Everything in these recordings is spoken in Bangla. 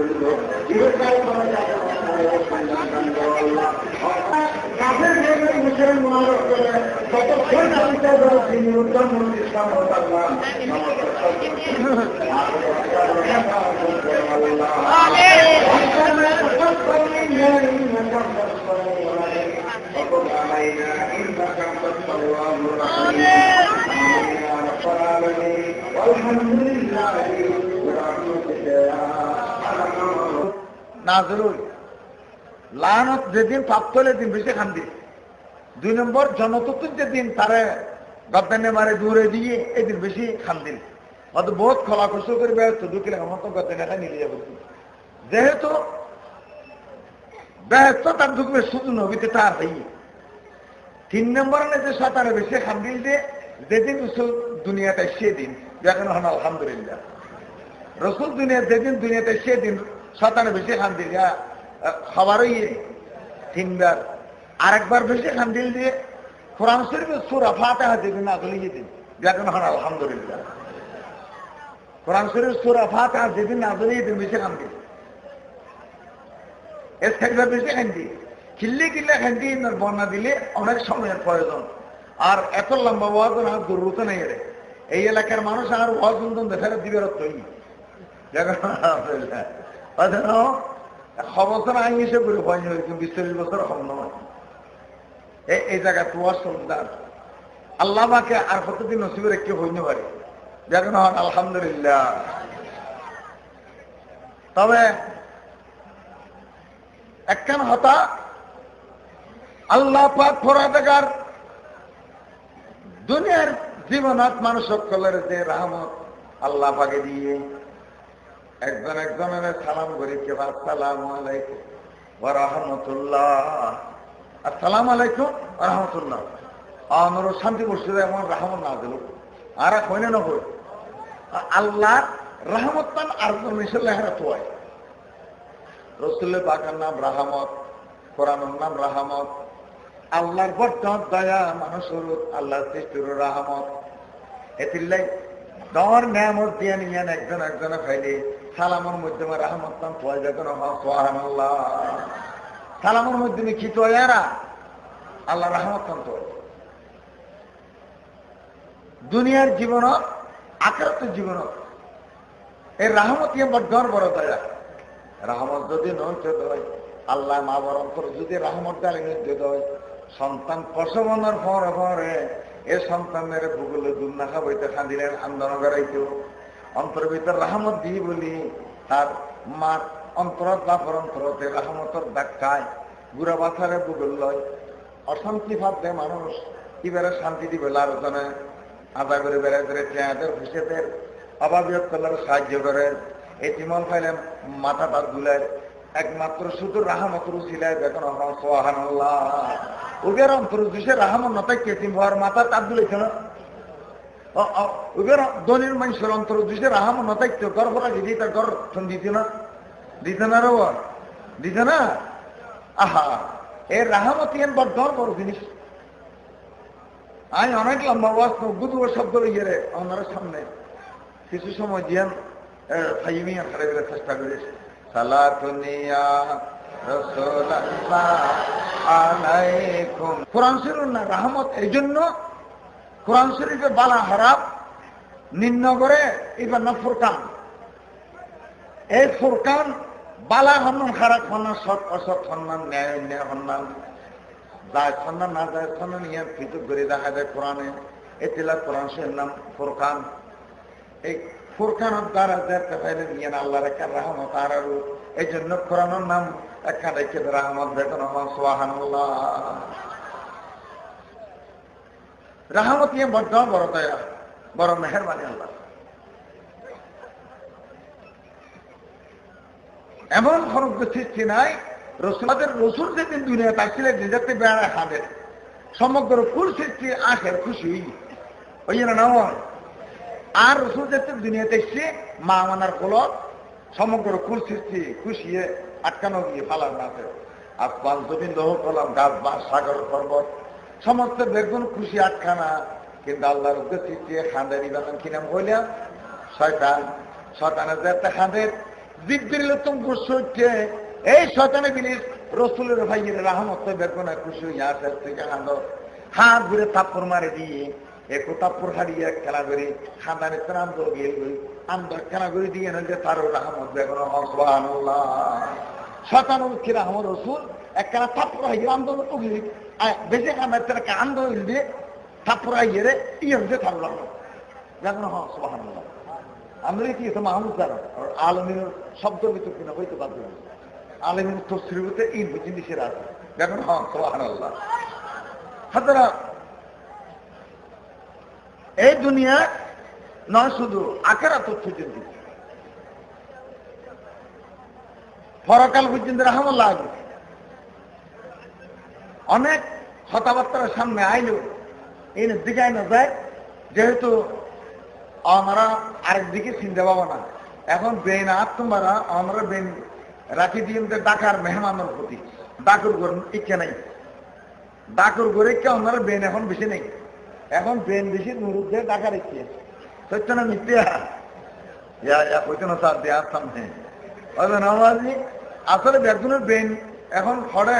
করল চিরকাল করা যাবে কাফের ভেবে মুসলিম মহারত করে ততক্ষণ আমি তাদের তিনি উত্তম ইসলাম হতাম وقل علينا إنك أنت التواب الرحيم يا رب العالمين والحمد لله برحمتك يا أرحم الراحمين নাজরুল যেদিন পাপ তোলে দিন বেশি খান্দি দুই নম্বর জনতত্ত্বের যেদিন তারে গদ্দানে মারে দূরে দিয়ে, এদিন বেশি খান্দিন অত বহুত খোলা কষ্ট করে ব্যস্ত ঢুকিলে আমার তো গদ্দানে নিয়ে যাবে। যেহেতু ব্যস্ত তার ঢুকবে, শুধু নবীতে তার তিন নম্বর যে সাঁতারে বেশি খান্দিল যে, যেদিন রসুল দুনিয়াতে সেদিন হন আলহামদুলিল্লাহ। রসুল দুনিয়া যেদিন দুনিয়াতে সেদিন সাঁতারে বেশি খান্দিল যা খাবারও ইয়ে তিনবার। আরেকবার বেশি খান্দিল দিয়ে কোরআন শরীফের সুরা ফাতেহা যেদিন আসলে যেদিন যখন হন আলহামদুলিল্লাহ। কোরআন শরীফ সুরা ফাতেহা যেদিন আসলে যেদিন বেশি খান্দিল এর থাকবে বেশি খান খান্দি কিল্লে কিল্লে খান্দি বন্যা দিলে অনেক সময়ের প্রয়োজন। আর এত লম্বা ওয়াজ না জরুরত নেই রে এই এলাকার মানুষ আর ওয়াজ শুনতেন দেখার দিবের তৈরি চল্লিশ বছর এই তোমার আল্লাহ মাকে আর কতদিন পারে হন, আলহামদুলিল্লাহ। তবে, একখান হতা, আল্লাহ পাক ফরাদাগার দুনিয়ার জীবনাত মানুষ সকলের যে রহমত আল্লাহ পাকে দিয়ে একজন একজনের সালাম করি কে আসসালাম আলাইকুম ও রহমতুল্লাহ। আসসালাম আলাইকুম রহমতুল্লাহ। আমার শান্তি বসে এমন রহমত না দিল আর এক হইনে না আল্লাহ রহমত পান আর মিশাল্লাহ তোয়াই রসুল্লের পাকার নাম রাহামত, কোরআনের নাম রাহামত। আল্লাহর বড্ড দয়া মানুষের আল্লাহ সৃষ্টির রাহামত। এতিল্লাই দর নিয়ামত দিয়ে নিয়েন একজন একজনে খাইলে সালামের মাধ্যমে রাহমত নাম তোয়া যখন সোহান আল্লাহ সালামের মাধ্যমে কি তোয়ারা আল্লাহ রাহমত নাম তোয়া দুনিয়ার জীবনত আকারত জীবনত এই রাহমত ইয়ে বড্ড বড় দয়া রাহমত যদি নৈত দেয় আল্লাহ মা বরং করে যদি রাহমত ডালি দেয় সন্তান প্রসবনের পরে পরে এ সন্তানের ভূগোলে দুধ না খাবাইতে খাঁদিলেন, আন্দোলন করাইতো। অন্তর ভিতর রাহমত দিই বলি, তার মার অন্তরত বাপর অন্তরতে রাহমতর ধাক্কায় বুড়া বাথারে ভূগোল লয়। অশান্তি ভাবতে মানুষ এবারে শান্তি দিবে আলোচনায় আদা করে বেড়াতে চেয়াদের খুশিদের অভাবীয় কলার সাহায্য করে। এটিমল ফাইলেন মাথাটা দুলের একমাত্র শুধু রাহামত রুচিলায় দেখুন সোহান উগের অন্তর দিছে রাহামত নতাই কেতিম হওয়ার মাথা তার দুলেছে না দনির মানুষের অন্তর দিছে রাহামত নতাই গর ফরা দিদি তার গর দিতে না? দিতে না রে দিতে না? আহা এর রাহামত ইয়ান বর্ধন বড় জিনিস। আমি অনেক লম্বা ওয়াজ গুদু শব্দ ইয়ে রে আমার সামনে। কিছু সময় দিয়ান ফাইমিয়া খারে বেড়ে চেষ্টা করিস। সালাতুনিয়া কোরআন শরীফ না রাহমত, এই জন্য কোরআন শরীফে বালা হারাপ নিম্ন করে এবার না ফুরকান। এই ফুরকান বালা হন্নান, খারাপ হন্নান, সৎ অসৎ হন্নান, ন্যায় অন্যায় হন্নান যায় সন্ধান না যায় সন্ধান ইয়ার ফিতুক করে দেখা যায় কোরআনে। এতিলা কোরআন শরীফের নাম ফুরকান। এই ফুরকানের দ্বারা দেখতে পাইলেন ইয়ান আল্লাহর একটা রাহমত আর এই জন্য কোরআনের নাম একটা রেখে রাহমত দেখুন সোহান রাহমত ইয়ে বড্ড বড় দয়া, বড় মেহরবানি আল্লাহ। এমন খরচ সৃষ্টি নাই রসুলাদের রসুল যেদিন দুনিয়া তাকছিলেন নিজেতে বেড়া খাদের সমগ্র ফুল সৃষ্টি আখের খুশি। ওই না নয় আর রসুল যেতে দুনিয়াতে এসছে, মা মানার ফলত সমগ্র কুল সৃষ্টি খুশিয়ে আটকানো গিয়ে ফালার নাচে আসমান জমিন দহ কলাম গাছ বা সাগর, পর্বত। সমস্ত বেগুন খুশি আটখানা, কিন্তু আল্লাহর উদ্দেশ্যে সৃষ্টি খাঁদের ইবাদন কি নাম বললাম শয়তান। শয়তানের যে একটা খাঁদের। জিব্বিল তুমি খুশি হচ্ছে, এই শতানে বিলিস, রসুলের ভাইয়ের রাহমত বের কোনা খুশি হইয়া আসে থেকে হাঁদ হাত ঘুরে থাপ্পর মারে দিয়ে একো থাপ্পর হারিয়ে খেলা করে খাদানে ত্রাণ গেল আন্দর খেলা করে দিয়ে নইলে তারও রাহমত বের কোনো হসবান শতানো হচ্ছে রাহমত রসুল একখানা থাপ্পর হাইয়ে আন্দোলন আন্দোলন দিয়ে থাপ্পর হাইয়ে রে ইয়ে হচ্ছে থাকলাম দেখুন আমরা কি এটা মাহমুদ দ্বারা আলমিনের শব্দ ভিতর কিনা হইতে বাধ্য আলমিন তসরিবতে এই জিনিসের আছে দেখুন হ্যাঁ এই দুনিয়া নয় শুধু আখেরা তথ্য চিন্তিত পরকাল পর্যন্ত রাহমল্লাহ অনেক কথাবার্তার সামনে আইলেও এই দিকে না যায়, যেহেতু আমরা আরেকদিকে চিনতে পাবো না। এখন বেন আর তোমরা আমরা বেন রাখি দিয়ে ডাকার মেহমানের প্রতি। ডাকুর ঘর ইচ্ছে নাই। ডাকুর ঘরে কে আমরা বেন এখন বেশি নেই? এখন বেন বেশি নুরুদ্ধে ডাকার ইচ্ছে। সত্য না মিথ্যা? কইতে না স্যার দেয়ার সামনে আসলে বেগুনের বেন এখন খড়ে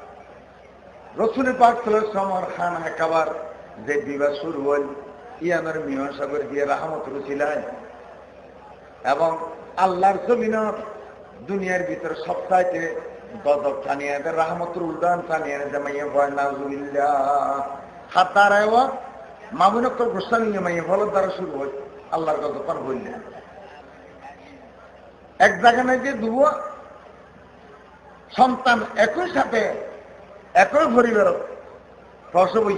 তার রসুলের পাক সমর খান একাবার যে বিবাহ শুরু হল। ইয়ানোর মীমাংসাগর দিয়ে রাহমত রুচিলায়। এবং আল্লাহর জমিন দুনিয়ার ভিতরে সবচাইতে গজব টানিয়ে দেয়, রাহমতুর উল্টান টানিয়ে দেয় মাইয়ে ভয় নাজুবিল্লা হাত দাঁড়ায় মামুনক্কর গোস্বামী মাইয়ে ফলের দ্বারা শুরু হয়, আল্লাহর গজব পান বললেন এক জায়গা নাই যে দুব, সন্তান একই সাথে একই পরিবার প্রসব হই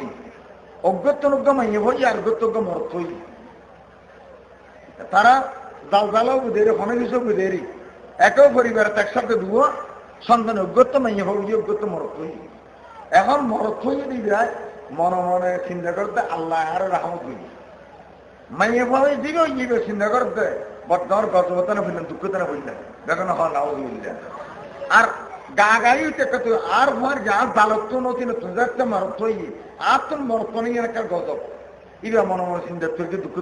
অজ্ঞত্বনজ্ঞ মাইয়ে হই আর অজ্ঞত্বজ্ঞ মরত হই। তারা জাল জালও বুধেরি হনে কিছু বুধেরি। একও পরিবার একসাথে দুও সন্তান অজ্ঞত্ব মাইয়ে হোক যে অজ্ঞত্ব মরত হই। এখন মরত হইয়ে যায়, মনে মনে চিন্তা করতে আল্লাহ আর রাহমত দিবি মাইয়ে ভাবে দিবে দিবে চিন্তা করতে। বর্তমান গতবতা না বললেন দুঃখতা না বললেন দেখেন হ নাও আর গা গাড়ি উঠে কত, আর ভর যা জালত নতুন তুজারতে মরত হই আর তোর মরত নেই একটা গজব। ইবে মনে মনে চিন্তা তুই দুঃখ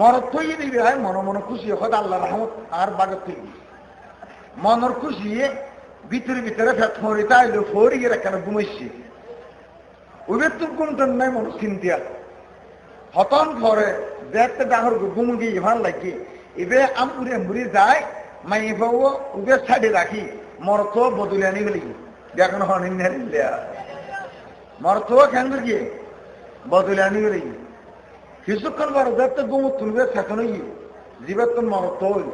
মরত থইয়ে দিবি হয় মনে মনে খুশি হয় আল্লাহ রহমত, আর বাগত তুলবি মনের খুশি ভিতরে ভিতরে ফেট ফরি তাইলে ফরি কেন ঘুমাইছি। ওদের তো কোনটা নাই মনে চিন্তা। হতন ঘরে দেখতে ডাঙর ঘুম গিয়ে ভালো লাগে। এবে আমুরে আমুরে যায় মাই পাবো উবের সাইডে রাখি। মরত বদলে আনি গেলি। দেখুন হনিন মরত কেন গিয়ে বদলে আনি গেলি। কিছুক্ষণ পর দেখতে গুমু তুলবে সেখানে জীবের তো মরত ওই।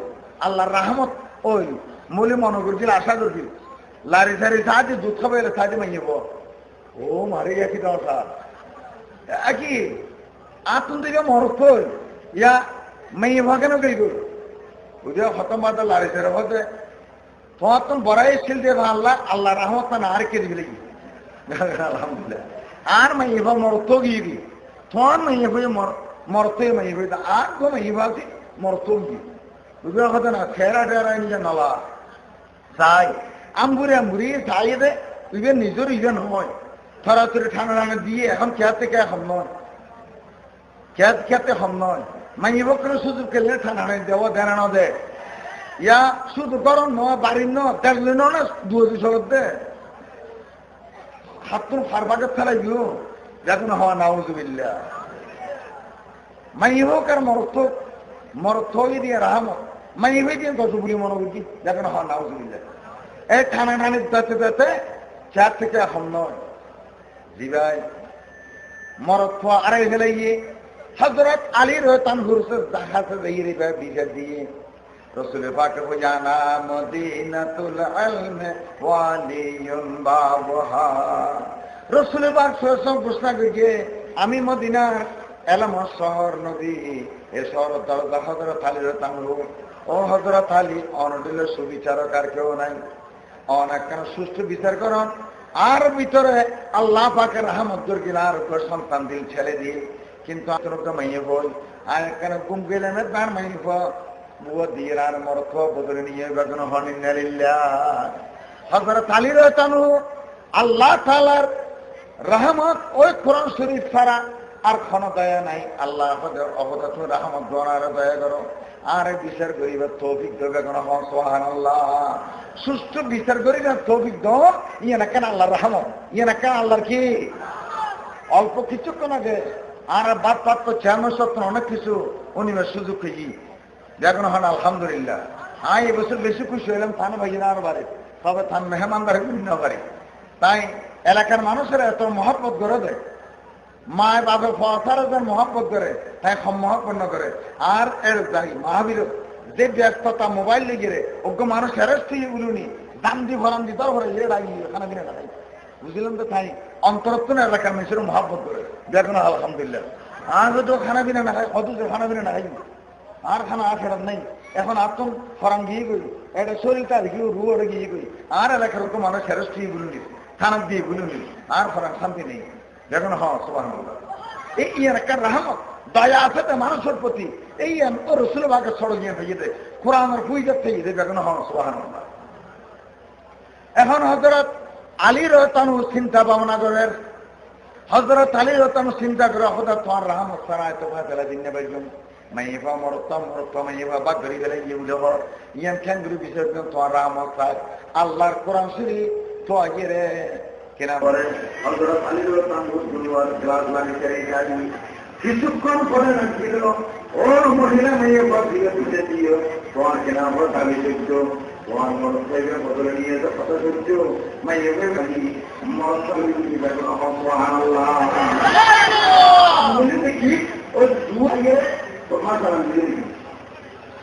আল্লাহর রাহমত ওই। মূলি মনে করছিল আশা করছিল লারি সারি সাহায্যে দুধ খাবে এলে সাহায্যে মাইব ও মারে গেছি দশা। কি? আতুন দিকে মরত ওই। ইয়া মাইয়ে গই গই বুঝে খতম বাদ সারি হতে তোমার তো বড়াই আল্লাহ আল্লাহ রাহমত আর কে দিবি আলহামদুলিল্লাহ। আর মাইয়ে ভাগ মরত গিয়ে তোমার মাইয়ে হয়ে মরতে মাইয়ে হয়ে আর তো মাইয়ে ভাবছি মরতো গিয়ে বুঝতে কথা না, ফেরা টেরা নিজে নলা। যাই আম্বুরে আম্বুরি চাই দে, ইবে নিজের ইবে নহয়। থরাথরি ঠান্ডা ঠান্ডা দিয়ে এখন খেয়ার থেকে এখন নয়। খেতে হম নয়। মাইব করে সুযোগ খেলে ঠান্ডা ঠান্ডা দেওয়া দেনানো দে। ইয়া শুধু গরম নয় বাড়ির ন তেললি ন না, দুই দুশো দে। হাত তো ফারবাকে ফেলাই দিও দেখুন হওয়া নাউজুবিল্লা মাই হোক আর মরত মরত দিয়ে রাহমত মাই হয়ে দিয়ে কত বলি মনে করছি দেখুন হওয়া নাউজুবিল্লা এই ঠানা ঠানি দাতে দাতে চার থেকে হম নয় জি ভাই মরত আড়াই ফেলে গিয়ে হজরত আলীর তান ঘুরছে দেখাতে দিয়ে রে বিচার দিয়ে। রসুল পাক জানা মদিনাতুল ইলম ওয়ালিয়ুন বাবহা। রসুল পাক সরসম ঘোষণা করেছে, আমি মদিনার এলাম শহর নদী এ শহর দরজা হজরত আলীর তাঙ্গু ও হজরত আলী অনডিল সুবিচারক আর কেউ নাই। অনেক কেন সুষ্ঠু বিচার করন। আর ভিতরে আল্লাহ পাকের রহমত গিলা আর উপর সন্তান দিল ছেলে দিল কিন্তু আতরকে মাইয়ে বই আর কেন গুম গেলেন তার মাইয়ে বুয়া দিয়ে আর মরথ, বদলে নিয়ে বেগুন হনিল্লা হজরত রহতানু আল্লাহ তালার রহমত ওই কোরআন শরীফ ছাড়া আর কোন দয়া নাই। আল্লাহ অবদাত রহমত দোয়ার দয়া করো। আর বিচার করিব তৌফিক দেবে কোন? সোহান আল্লাহ সুস্থ বিচার করিব তৌফিক দ ইয়ে না কেন আল্লাহর রহমত? ইয়ে না কেন আল্লাহর কি? অল্প কিছুক্ষণ আগে আর বাদ পাত তো চেয়ারম্যান সত্তর অনেক কিছু উনি সুযোগ খুঁজি। দেখুন হন আলহামদুলিল্লাহ। হ্যাঁ এবছর বেশি খুশি হইলাম, থান ভাইজিনা আর বাড়ি। তবে থান মেহমানদার বিভিন্ন বাড়ি। তাই এলাকার মানুষেরা এত মহব্বত করে দেয়। মায় বাবা ফসার মহব্বত করে, তাই মহব্বন্ন করে। আর এর যাই মহাবীর যে ব্যস্ততা মোবাইল লেগে ওকে মানুষ অ্যারেস্ট হয়ে বলুনি দাম দি ভরাম দি তোর ভরে এ রাগি খানা দিনে বুঝলাম তো তাই? অন্তরত্ব এলাকার মানুষের মহাব্বত করে। দেখুন আলহামদুলিল্লাহ। আর যদি খানা বিনা না খাই অথচ খানা বিনা না খাই আর খানা আর ফেরত নাই। এখন আতম ফরাম গিয়ে গই এটা শরীরটা গিয়ে রুয়ারে গিয়ে গই আর এলাকার ওকে মানুষ অ্যারেস্ট হয়ে বলুনি থানা দিয়ে বলুনি আর ফরাম শান্তি নেই। দেখুন হ্যাঁ সুবাহ এই ইয়ার একটা রহমত, দয়া আছে তো মানুষের প্রতি। এই ও রসুল বাকে ছড়ো গিয়ে থেকে দেয়। কোরআনের পুইজার থেকে দেবে এখন হ্যাঁ সুবাহ এখন হজরত আলীর তানু চিন্তা ভাবনা করেন হজরত আলীর তানু চিন্তা করে হঠাৎ তোমার রহমত সারায় তোমার বেলা দিন নেবে মাইবা মরত্তা মরত্তা মাইবা বা গরি বেলা গিয়ে উঠে ইয়ান খ্যাঙ্গুরি বিষয় তোমার রহমত চায় আল্লাহর কোরআন তো আগে রে, কেনা করে হজরত লাগিয়ে গাড়ি কিছুক্ষণ পরে রাখি দিল ও মহিলা মেয়ে বা দিও। তোমার কেনা পর দাবি তোমার মরদ থেকে বদলে নিয়ে তো কথা সহ্য মেয়ে বাড়ি মরদ দেখি ও দুয়ে তোমার সালাম দিয়ে দিবি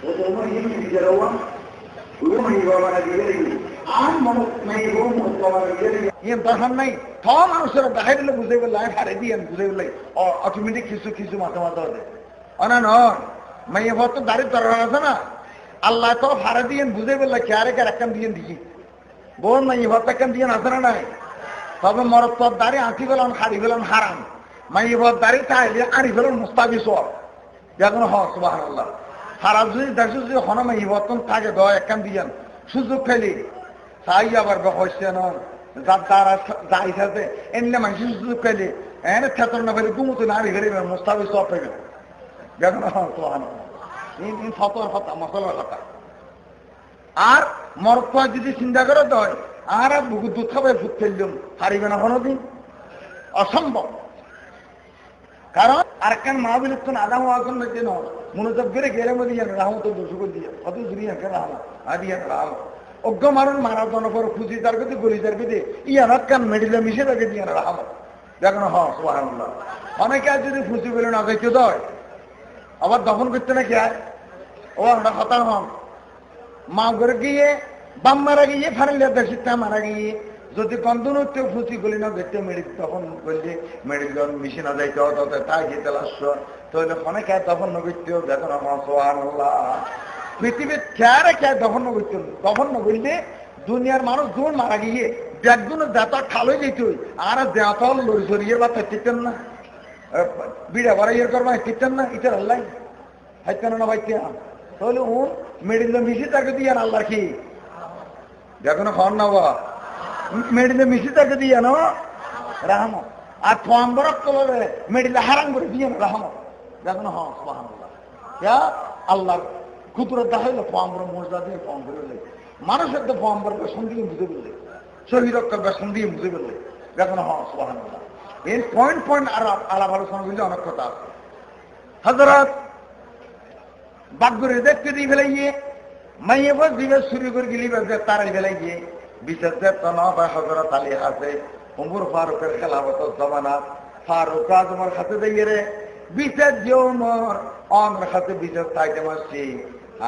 ও তোমার ইয়ে দিতে রাওয়া ও মেয়ে বাবা না দিয়ে দিবি আর মরদ মেয়ে বউ মরদ বাবা না দিয়ে দিবি ইয়ে দরকার নাই থ মানুষের দেখাই দিলে বুঝে গেল হারে দিয়ে বুঝে গেল অটোমেটিক আল্লাহ তো হারে দিয়ে বুঝে গেল খেয়ারে কে একখান দিয়ে দিছি বোন মাইয়ে ভর একখান দিয়ে আছে না নাই? তবে মরদ তোর দাঁড়িয়ে আঁকি গেলাম হারি গেলাম হারাম। মাইয়ে ভর দাঁড়িয়ে চাইলে আড়ি গেলাম মুস্তাবি সব দেখুন হ সুবাহ আল্লাহ হারা যদি দেখছ যদি হন মাইয়ে ভর্তন থাকে দ একখান দিয়ে সুযোগ ফেলি তাই আবার হয়েছে না। যার দ্বারা যাই থাকে এমনি মানুষ সুযোগ পেলে। এনে থেতন না পেলে, গুমতো নারী ফেলে মুস্তাবি সব পেবে। দেখুন সোহান ফতোর কথা মশলার কথা। আর মরপা যদি চিন্তা করে দয় আর দুধ খাবে ফুট ফেললাম, হারিবে না কোনোদিন। অসম্ভব। কারণ আর কেন মা বিলুপ্ত আদাম যেন মনোযোগ করে গেলে মধ্যে রাহমত দোষ করে দিয়ে কত দূরে রাহম আদিয়ান রাহম অজ্ঞ মারণ পর খুশি তার গতি গলি তার গতি ইয়ার কান মেডিলে মিশে থাকে দিয়ে রাহমত। দেখুন হ সুবহানাল্লাহ। অনেকে আর যদি খুশি বলে না দেখতে দয় আবার দফন করতে না কে ও হন মা করে গিয়ে বাম মারা গিয়ে ফারিলে দেশিতা মারা গিয়ে, যদি কন্দনতে ফুচি গলি না দেখতে মেডিক তখন বললে মেডিকেল মিশে না যাইতে হতো তাই যেতে লাস্য তাহলে ফোনে খেয়ে তখন নগত্য দেখুন আমার সোহান পৃথিবীর খেয়ারে খেয়ে দফন করত দফন করলে দুনিয়ার মানুষ দুন মারা গিয়ে ব্যাগগুলো দাতা খালো যেত আর দেওয়া লড়ি সরিয়ে বা টিকতেন না। বিড়া বড় ইয়ে করবা টিকতেন না ইটার আল্লাহ। হাইতেন না ভাইতে তাহলে ও মেডিলে মিশি তাকে দিয়ে আল্লাহ কি? দেখুন খন না বা। মেডিলে মিশি তাকে দিয়ে না, রাহম। আর ফোন বরক তোলে মেডিলে হারাম করে দিয়ে রাহম। দেখুন হ্যাঁ সুবহানাল্লাহ। আল্লাহর কুতুর দেখাইলো ফর্মর মর্যাদা দিয়ে ফর্ম করে মানুষের তো ফর্ম করে বেসন দিয়ে বুঝে ফেললে শহীদক্কর বেসন দিয়ে বুঝে ফেললে দেখুন হ্যাঁ সোহান এর পয়েন্ট পয়েন্ট আর আলাপ আলোচনা বুঝলে অনেক কথা আছে। হজরত বাগরে দেখতে দিয়ে ফেলে গিয়ে, মাইয়ে বস দিবে শুরু করে গেলি বেশ তারাই ফেলে গিয়ে, বিশেষ তো না বা হজরত আলী হাতে উমর ফারুকের খেলাবত জমানা, ফারুক আজমর হাতে দিয়ে রে, বিশেষ যে উমর অমর হাতে বিশেষ তাইতে মাসছি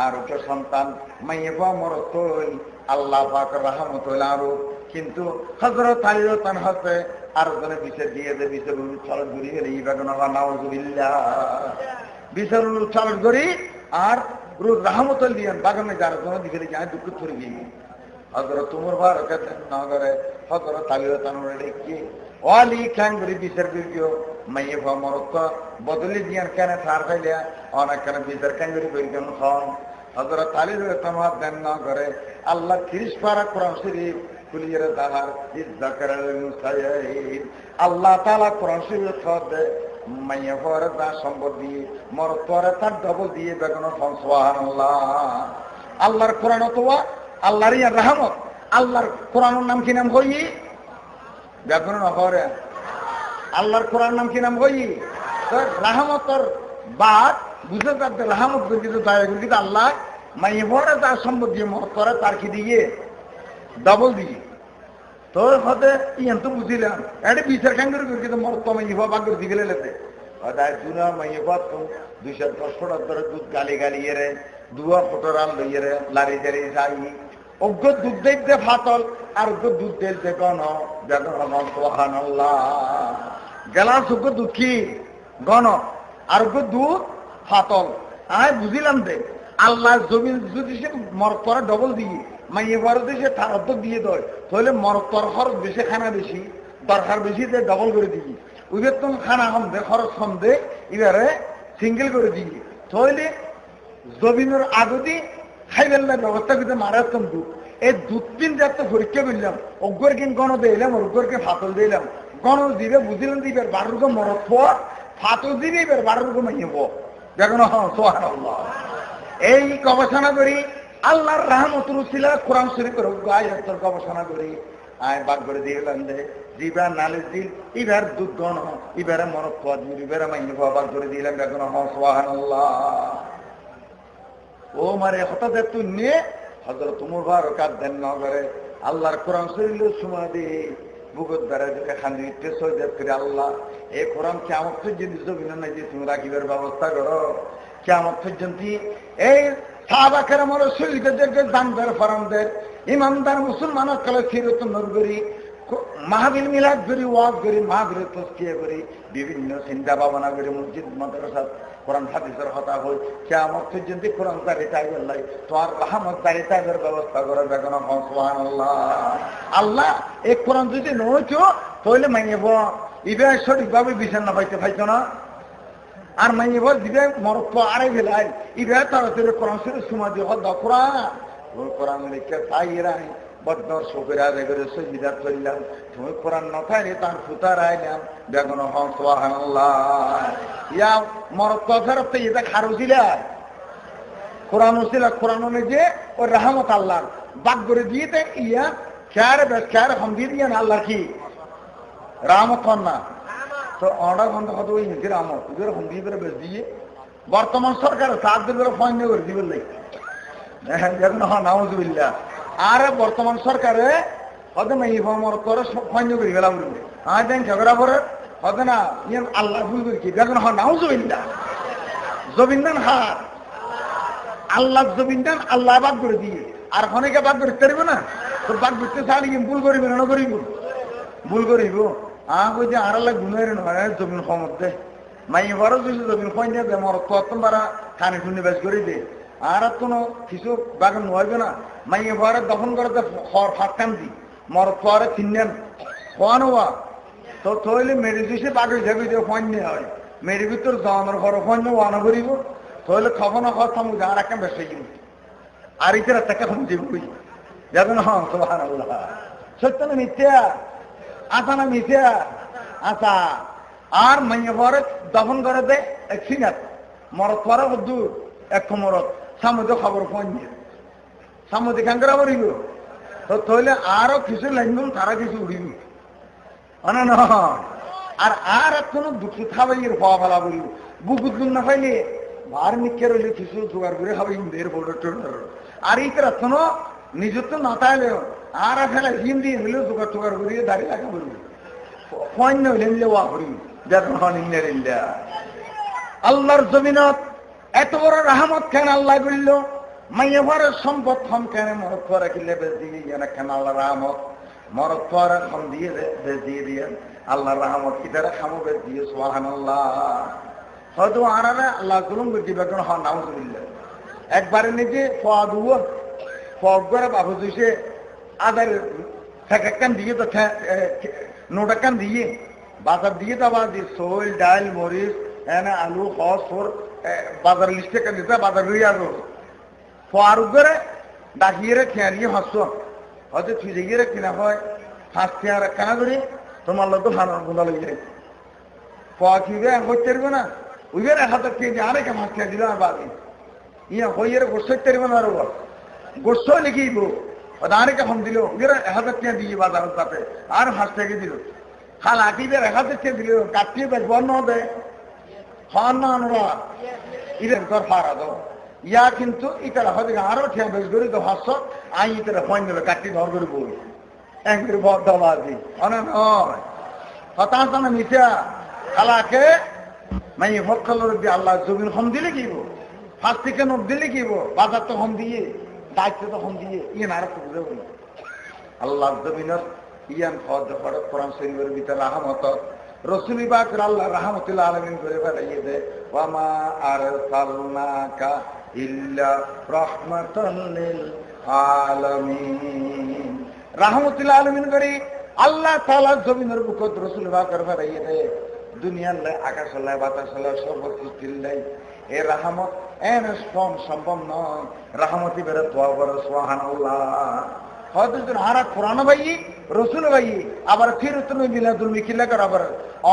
আর ওকে সন্তান মাইয়ে বা মরতই আল্লাহ পাক রাহমত আরও। কিন্তু হজরত আলীর তান হাতে আরও জনে বিশেষ দিয়ে দে বিশেষ উচ্চারণ করি গেলে ই বেগুন নাওজুবিল্লাহ বিশেষ উচ্চারণ করি, আর বাগানে দিকে দুঃখ ধরে গিয়ে হজরত তুমুর নগরে তালিও বিচার করিও মাইয়ে বদলি কেন থার ফাইলিয়া অনেক কেন বিচার খান গরি করি কেন হজরত দেন নগরে, আল্লাহ তিরিশ পারা কোরআন শরীফ আল্লাহ তাআলা কোরআন মাইয়া পরে তার সম্পদ দিয়ে মর তার ডবল দিয়ে বেগুন সুবহানাল্লাহ। আল্লাহর কোরআন অথবা আল্লাহর ইয়ার রহমত, আল্লাহর কোরআনের নাম কি নাম হই? বেগুন নহরে আল্লাহর কোরআন নাম কি নাম হই? রাহমতর বাদ বুঝে তার রাহমত কিন্তু দয়া করে আল্লাহ মাইয়া পরে তার সম্পদ দিয়ে মর করে তার কি দিয়ে? ডবল দিয়ে তো হতে ইয়ান তো বুঝিলাম এটা বিচার খান করে কিন্তু মর তো মাই হওয়া বাগ করে দিগলে লেতে হদায় দুনা মাই হওয়া তো দুইশো দশ ফোটার ধরে দুধ গালি গালি এরে দুয়া ফোটর আল লইয়ে লারি জারি যাই। অজ্ঞ দুধ দেখতে ফাতল আর অজ্ঞ দুধ দেখতে গণ বেগন সোহান গেলার সুখ কি? গণ আর অজ্ঞ দুধ ফাতল আয় বুঝিলাম দে। আল্লাহ জমিন যদি সে মর করে ডবল দিয়ে মাইয়ে বড় দেশে তার দিয়ে দেয়, তাহলে মর তর খরচ বেশি, খানা বেশি দরকার বেশি দিয়ে ডবল করে দিই ওইবার তুমি খানা কম দে খরচ কম দে এবারে সিঙ্গেল করে দিই তাহলে জমিনের আগতি খাইবেলার ব্যবস্থা করতে মারাত্মক দুধ এই দুধ তিন যাত্রা পরীক্ষা করলাম কিন গণ দিলাম অজ্ঞরকে ফাতল দিলাম গণ দিবে, বুঝিলাম দিবে বারুকে মরত পর ফাতল দিবে, এবার মাইব দেখুন হ্যাঁ সোহান এই গবেষণা করি আল্লাহর রাহমতুল ছিলা কোরআন শরীফের আয়াতের গবেষণা করি, আয় বাগ করে দিলাম দে। দিবার নালিশ দিল, ইবার দুধ গণ ইবারে মরত পদ ইবারে বাগ করে দিলাম দেখুন হ্যাঁ সোহান ও মারে, হঠাৎ তুই নিয়ে হজরত তুমুর বার কাজ দেন ন করে, আল্লাহর কোরআন শরীর সময় দিয়ে বুকুর দ্বারা দিকে খান্দি ইচ্ছে সৈদেব করে আল্লাহ এই কোরআন কেমন পর্যন্ত জমিন নাই যে তুমি রাখিবার ব্যবস্থা করো। কেমন পর্যন্ত এই সাহাবাকের আমার শহীদদেরকে দানদার ফরামদের। ইমানদার মুসলমানের কালে মিলাদ করি, ওয়াজ করি তস্কিয়া করি, বিভিন্ন চিন্তা ভাবনা করি, মসজিদ, মাদ্রাসা, কোরআন, হাদিসের হতা হই কেমন পর্যন্ত কোরআন দাঁড়ি তাইবের লাই তোমার রাহমত দাঁড়ি তাইবের ব্যবস্থা করে বেগন আল্লাহ আল্লাহ, এই কোরআন যদি নইছ তাহলে মাইব ইবে সঠিকভাবে বিচার না পাইতে পাইতো না? আর মাইব দিবে মরত আড়াই ফেলাই ইবে তাড়াতাড়ি কোরআন শুরু সময় দিয়ে হদ কোরআন। ওই কোরআন লিখে তাই রাই বদ্দর শোকের আগে করে সজিদা চললাম। তুমি কোরআন নথায় তার ফুতার আইলাম বেগুন হন ইয়া মরত ফেরত তো এটা খারু ছিল কোরআন ছিল কোরআন যে ওই রাহমত আল্লাহ বাক করে দিয়ে দেয় ইয়া, খেয়ার বেশ খেয়ার হম দিয়ে দিয়ে আল্লাহ কি? রাহমত না। তো ঘণ্টা কত ওই নিজের দিয়ে বেশ দিয়ে বর্তমান সরকার সাত দিন করে ফাইন করে দিবেন হ্যাঁ নাউজুবিল্লা আর বর্তমান সরকারে হতে না এই করে করে গেলাম দেন ঝগড়া করে হতে না ইয়ে আল্লাহ ভুল করি কি? দেখুন হ্যাঁ নাও জবিন্দান হার। আল্লাহ জবিন্দান আল্লাহ বাদ করে দিয়ে। আর অনেকে বাদ করতে পারবে না? তো বাদ করতে চাইলে কি ভুল করিব না করিব? ভুল করিব? আ কই যে আর আল্লাহ গুণের নয় জমিন ক্ষমতে মাই বড় যদি জমিন দিয়ে মর তো বারা খানি শুনে বেশ করে দে আর কোনো কিছু বাগান নইবে না মাইয়ে ঘরে দখল করতে খড় ফাঁকান দি মর পরে চিনেন খোয়ানো তো তৈলে মেরি দিছে বাগে যাবি যে ফোন নিয়ে হয় মেরি ভিতর জানার ঘর ফোন ওয়ানা করিব তৈলে খবর না খবর থামু যার একটা বেসে গিয়ে আর ইতে তাকে দিব যাবে না হ্যাঁ আল্লাহ সত্য না মিথ্যা আসা না মিথ্যা? আসা আর মাইয়ে ঘরে দফন করে দে, এক সিনাত। মরত পরে দূর এক মরত সামুদ্র খবর দিয়ে। সামুদ্রিক খাঙ্করা বলিব তো তৈলে আরও কিছু লাগবে তারা কিছু উড়িব না না আর আর কোনো দুঃখ খাবাই হওয়া ফেলা বলিব বুকুত না পাইলে বার নিকে রইলে কিছু জোগাড় করে খাবাই দের বড় আর এই কোনো নিজের তো না তাইলে আর ফেলা হিম দিয়ে হইলেও জোগাড় টোগাড় করিয়ে দাঁড়িয়ে রাখা বলিব ফোন হইলে নিলে ওয়া ইন্ডিয়া আল্লাহর জমিনত এত বড় রাহমত কেন আল্লাহ বলল মাইয়া ভরের সম্পদ হম কেন মরত পরে কিলে বেশ দিয়ে গিয়ে কেন আল্লাহ রাহমত মরত হম দিয়ে বেশ দিয়ে দিয়ে আল্লাহ রাহমত কি তারা খামো বেশ দিয়ে সোহান আল্লাহ হয়তো আনারে আল্লাহ গুলুম করছি বেতন হন নাউজুবিল্লা একবারে নিজে ফোয়া দুব ফোয়া করে বাবু দিছে আদার ফেকাক্কান দিয়ে তো নোটাক্কান দিয়ে বাজার দিয়ে তো আবার সোল ডাল মরিচ এনে আলু হস ফোর বাজার লিস্টে কেন দিতে বাজার রুই আর ফারুক করে ডাকিয়ে খেয়ারিয়ে হাসছো হয়তো ছুঁজে গিয়ে কিনা হয় হাঁস খেয়ার কেনা করি তোমার লোক হানার গুঁদা লেগে যায় পাওয়া কিবে করতে পারবে না উইবের হাতে কে যে আরেকে মাছ খেয়ে দিল আর বাদি ইয়া হইয়ের গোসই তেরবে না আরও গোস লিখিব আরেকে ফোন দিল? কে দিয়ে তাতে আর থেকে দিল। খাল আকিবের হাতে কে দিল। কাটিয়ে বেচব ন দে। হন না আমরা ইরের তোর ফারা দাও ইয়া কিন্তু ইতারা হয়তো আরও ঠিয়া বেশ করি তো আই ইতারা ফোন দিল কাটি ধর করে বলি। এক অনেক হতাশ না মিথ্যা। খালাকে মাই দিয়ে আল্লাহ জমিন হম দিলে কিব ফাঁস থেকে নোট দিলে কিব বাজার তো হম দিয়ে। দায়িত্ব তো হম দিয়ে ইয়ে না রাখতে বুঝে বলি আল্লাহ জমিনত ইয়ান ফদ ফরক কোরআন শরীফের ভিতরে রাহমত, রসুলি বাকর আল্লাহ রাহমতুল্লাহ আলমিন করে ফেলাইয়ে দে ওয়ামা আর সালনাকা ইল্লা রহমাতাল লিল আলামিন। রাহমতুল্লাহ আলমিন করে আল্লাহ তাআলা জমিনের বুকত রসুল বাকর ফেলাইয়ে দে দুনিয়ার লাই আকাশ লাই বাতাস লাই সর্বসৃষ্টির লাই এ রাহমত এন কম সম্ভব নয় রাহমতি বেড়ে তোয়া বড় সোহান হয়তো জন হারা, কোরআন ভাই, রসুল ভাই, আবার ফির তুমি মিলাদুল মিখিলা কর আবার।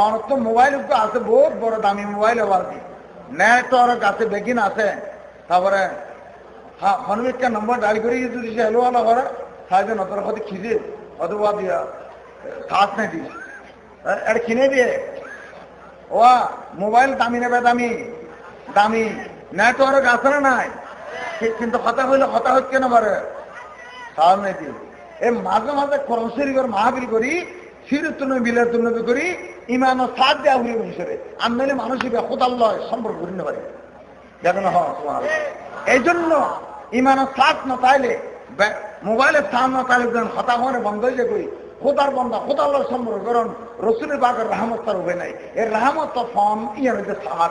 অন তো মোবাইল আছে, বহুত বড় দামি মোবাইল আবার দি। নেটওয়ার্ক আছে, বেগিন আছে। তারপরে হ্যাঁ হনুমিকা নম্বর ডাল করে যদি সে হেলো আলা করে সাহায্য নতর হতে খিজে অথবা দিয়া শ্বাস নাই দিয়ে এটা কিনে দিয়ে। ও মোবাইল দামি নেবে দামি দামি নেটওয়ার্ক আছে না নাই? কিন্তু হতা হইলে হতা হচ্ছে না পারে? দিন এ মাঝে মাঝে করমশরী করে মাহাবীর করি করি ইমান দেওয়া হিসেবে। আমি সম্পর্ক পারি। দেখো হ এই জন্য ইমান সাথ না তাইলে বে- মোবাইলের স্থান না তাইলে হতা হওয়ার বন্ধ হয়ে করি খোদার বন্ধা খোদাল্লহ সম্পর্ক করুন। রসুলের বাগের রাহমত তার নাই। এর রাহমত ফর্ম ইয়ার হইতে সাত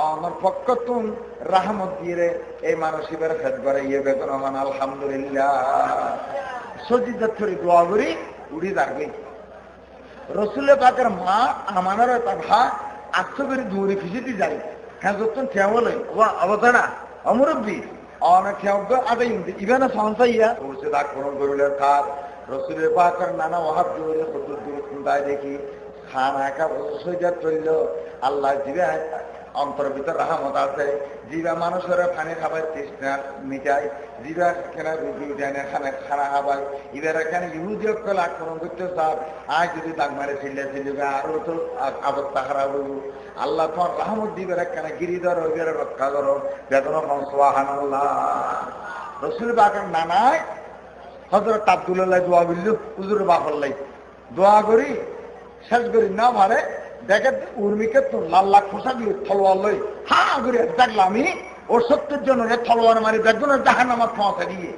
আমার পক্ষ তুম রাহমত দিয়ে এই মানুষ এবার খেদবার আইয়া বেতন হন আলহামদুলিল্লাহ। সজিদার থরি দোয়া করি, উড়ি দাঁড়বে রসুলের পাকের মা আমাদের তার ভা আটশো করে দৌড়ে ফিসিতে যাই। হ্যাঁ যতক্ষণ খেয়াবলে অবতারা অমরব্বী। অনেক খেয়াব আদাই ইভেন সংসাইয়া বসে দাগ করণ করলে কাজ রসুলের পাকের নানা অভাব দৌড়ে কত দূর দেখি। খান একা সজাত চলল আল্লাহ জিবে অন্তর ভিতর রাহমত আছে। জিবা মানুষের পানি খাবার তৃষ্ণা মিটাই জিবা কেনা রুটি উঠায় না খানা খানা খাবার? এবার এখানে ইহুদি অকল আক্রমণ করতে চাপ আজ যদি দাগ মারে ছিল্লে ছিলবে আরও তো অবস্থা খারাপ হইব। আল্লাহ তোমার রাহমত দিবে একখানে গিরিধর ওইবার রক্ষা করো। বেতন সোহান আল্লাহ রসুল বাগান নানায় হজরত আব্দুল্লাহ দোয়া বিল্লু হুজুর বাফল্লাই দোয়া করি, শেষ করি, না মারে দেখে উর্মিকে তো লাল লাখ খোসা দিয়ে থলোয়ার লই হা করে দেখলাম আমি ওর সত্যের জন্য থলোয়ার মারি দেখব না জাহান আমার ক্ষমতা দিয়ে।